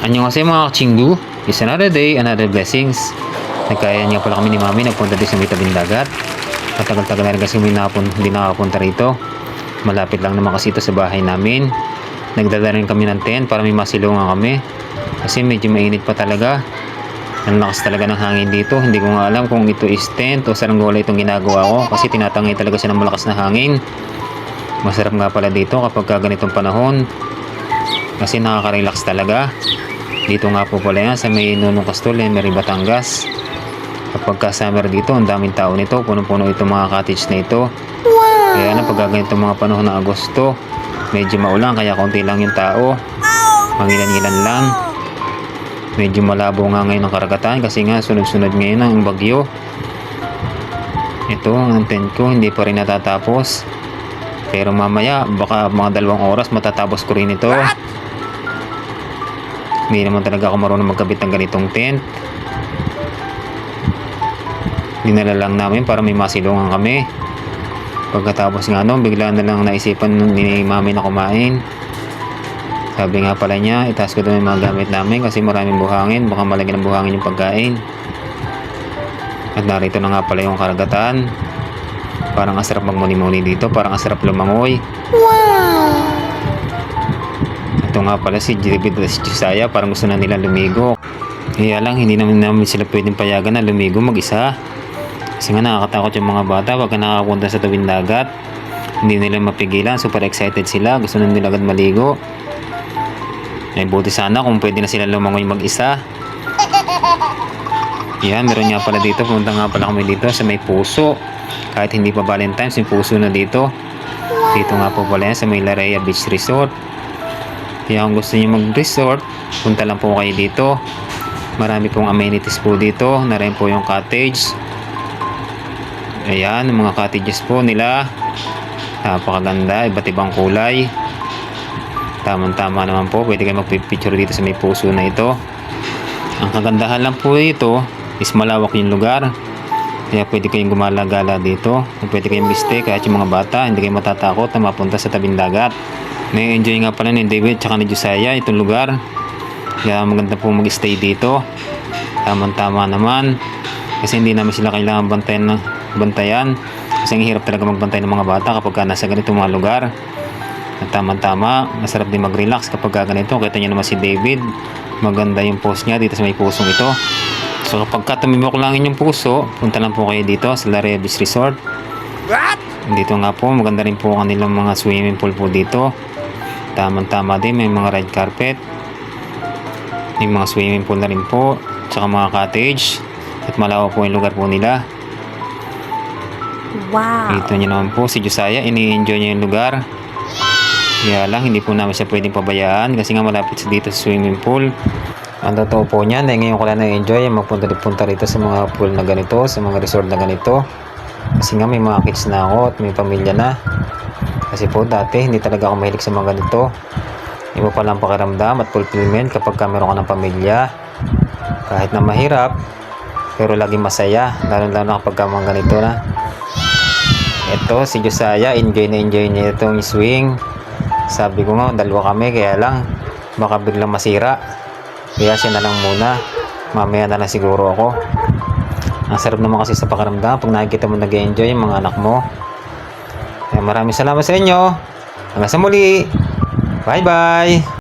Annyeonghaseyo mga kachinggu. It's another day, another blessings. Nagkaya nga pala kami ni Mami, nagpunta din sa may tabing dagat. Matagal-tagal na rin kasi hindi nakakapunta rito. Malapit lang naman kasi ito sa bahay namin. Nagdala rin kami ng tent para may masilungan kami. Kasi medyo mainit pa talaga. Ang lakas talaga ng hangin dito. Hindi ko nga alam kung ito is tent o saranggola itong ginagawa ko. Kasi tinatangay talaga siya ng malakas na hangin. Masarap nga pala dito kapag ka ganitong panahon. Kasi nakaka-relax talaga. Dito nga po pala yan sa may Nunong Castol, Emery, Batangas. Kapag ka summer dito, ang daming tao nito. Punong-puno itong mga cottage na ito. Kaya na pag ganito mga panahon ng Agosto, medyo maulan kaya konti lang yung tao. Mangilan-ngilan lang. Medyo malabo nga ngayon ang karagatan kasi nga sunod-sunod ngayon ang bagyo. Ito, ang tent ko, hindi pa rin natatapos. Pero mamaya, baka mga dalawang oras matatapos ko rin ito. Hindi naman talaga ako marunong magkabit ng ganitong tent. Dinala lang namin para may masilungan kami. Pagkatapos nga nun, bigla na lang naisipan ni mami na kumain. Sabi nga pala niya, itaas ko yung mga gamit namin kasi maraming buhangin. Baka malagyan ng buhangin yung pagkain. At narito na nga pala yung karagatan. Parang ang sarap magmuni-muni dito. Parang ang sarap lumangoy. Ito nga pala si David at si Josiah. Parang gusto na nila lumigo. Kaya lang, hindi naman namin sila pwedeng payagan na lumigo mag-isa. Kasi nga nakakatakot yung mga bata pagka nakakapunta sa tawing dagat. Hindi nila mapigilan. Super excited sila. Gusto na nila agad maligo. Ay buti sana kung pwede na sila lumangoy mag-isa. Yan, meron nga pala dito. Pumunta nga pala kami dito sa may puso. Kahit hindi pa Valentine's, may puso na dito. Dito nga po pala yan sa may Larea Beach Resort. Kaya kung gusto niyo mag-resort, punta lang po kayo dito. Marami pong amenities po dito. Na rin po yung cottage. Ayan, mga cottages po nila. Napakaganda, iba't ibang kulay. Tamang-tama naman po, pwede kayo magpipicture dito sa may puso na ito. Ang kagandahan lang po dito is malawak yung lugar. Kaya pwede kayong gumala-gala dito. Pwede kayong mag-stay kahit yung mga bata, hindi kayo matatakot na mapunta sa tabing dagat. May enjoy nga pala ni David tsaka ni Josiah itong lugar. Kaya maganda po mag-stay dito. Tamang-tama naman. Kasi hindi namin sila kailangan bantayan na bantayan. Kasi ang hirap talaga magbantay ng mga bata kapag ka nasa ganitong mga lugar. At tama-tama, masarap din mag-relax kapag ka ganito. Kita niyo naman si David. Maganda yung pose niya dito sa may pusong ito. So kapag ka tumimok lang inyong puso, punta lang po kayo dito sa Larea Beach Resort. Dito nga po, maganda rin po kanilang mga swimming pool po dito. Tamang-tama din, may mga red carpet. May mga swimming pool na rin po. Tsaka mga cottage. At malawak po yung lugar po nila. Wow. Ito niyo naman po si Josiah, ini-enjoy niya yung lugar. Kaya lang, hindi po namin siya pwedeng pabayaan kasi nga malapit sa dito sa swimming pool. Ang totoo po niyan, eh, ngayon ko lang na-enjoy magpunta-punta rito sa mga pool na ganito, sa mga resort na ganito. Kasi nga may mga kids na ako at may pamilya na. Kasi po dati, hindi talaga ako mahilig sa mga ganito. Iba pa lang pakiramdam at fulfillment kapag ka meron ka ng pamilya. Kahit na mahirap, pero lagi masaya. Lalo-lalo na kapag ka mga ganito na. Ito, si Josiah, enjoy na enjoy niya itong swing. Sabi ko nga, dalawa kami, kaya lang, baka biglang masira. Kaya siya na lang muna. Mamaya na lang siguro ako. Ang sarap naman kasi sa pakiramdam pag nakikita mo nag enjoy yung mga anak mo. Kaya maraming salamat sa inyo. Hanggang sa muli. Bye-bye.